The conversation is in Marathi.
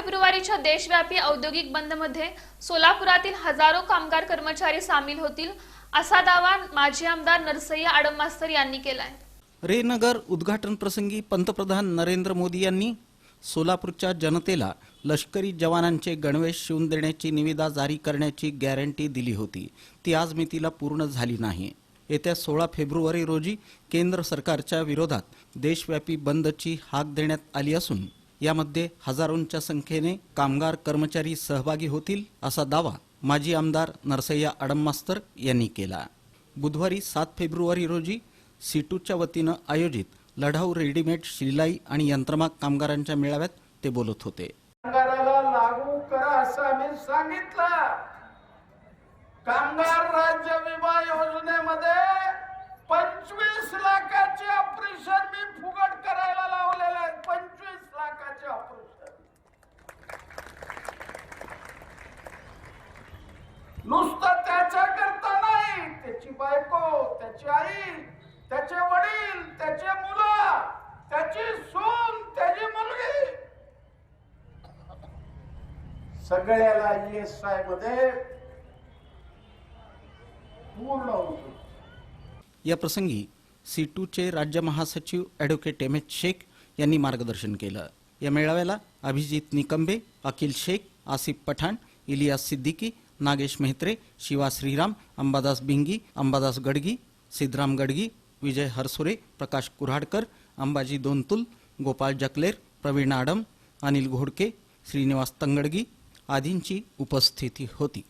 फेब्रुवारीच्या देशव्यापी औद्योगिक बंदमध्ये सोलापुरातील हजारो कामगार कर्मचारी सामील होतील असा दावा माजी आमदार नरसय्या आडमास्तर यांनी केलाय. रेनगर उद्घाटन प्रसंगी पंतप्रधान नरेंद्र मोदी यांनी सोलापूरच्या जनतेला लष्करी जवानांचे गणवेश शिवून देण्याची निविदा जारी करण्याची गॅरंटी दिली होती. ती आज मितीला पूर्ण झाली नाही. येत्या सोळा फेब्रुवारी रोजी केंद्र सरकारच्या विरोधात देशव्यापी बंदची हाक देण्यात आली असून यामध्ये हजारोंच्या संख्येने कामगार कर्मचारी सहभागी होतील असा दावा माजी आमदार नरसय्या आडममास्तर यांनी केला. बुधवारी सात फेब्रुवारी रोजी सीटूच्या वतीनं आयोजित लढाऊ रेडीमेड शिलाई आणि यंत्रमाग कामगारांच्या मेळाव्यात ते बोलत होते. कामगाराला लागू करा असं आम्ही सांगितलं. कामगार राज्य नुसतं त्याच्या करता नाही. त्याची बायको त्याची आई त्याचे वडील त्याचे मुलं त्याची सून त्याची मुलगी. सगळ्याला एस आयमध्ये पूर्ण होतो या प्रसंगी सी सीटूचे राज्य महासचिव ॲडव्होकेट एम एच शेख यांनी मार्गदर्शन केलं. या मेळाव्याला अभिजित निकंबे अखिल शेख आसिफ पठाण इलियास सिद्दीकी नागेश मेहत्रे शिवा श्रीराम अंबादास बिंगी अंबादास गडगी सिद्धराम गडगी विजय हरसुरे प्रकाश कुऱ्हाडकर अंबाजी दोनतुल गोपाळ जकलेर प्रवीण आडम अनिल घोडके श्रीनिवास तंगडगी आदींची उपस्थिती होती.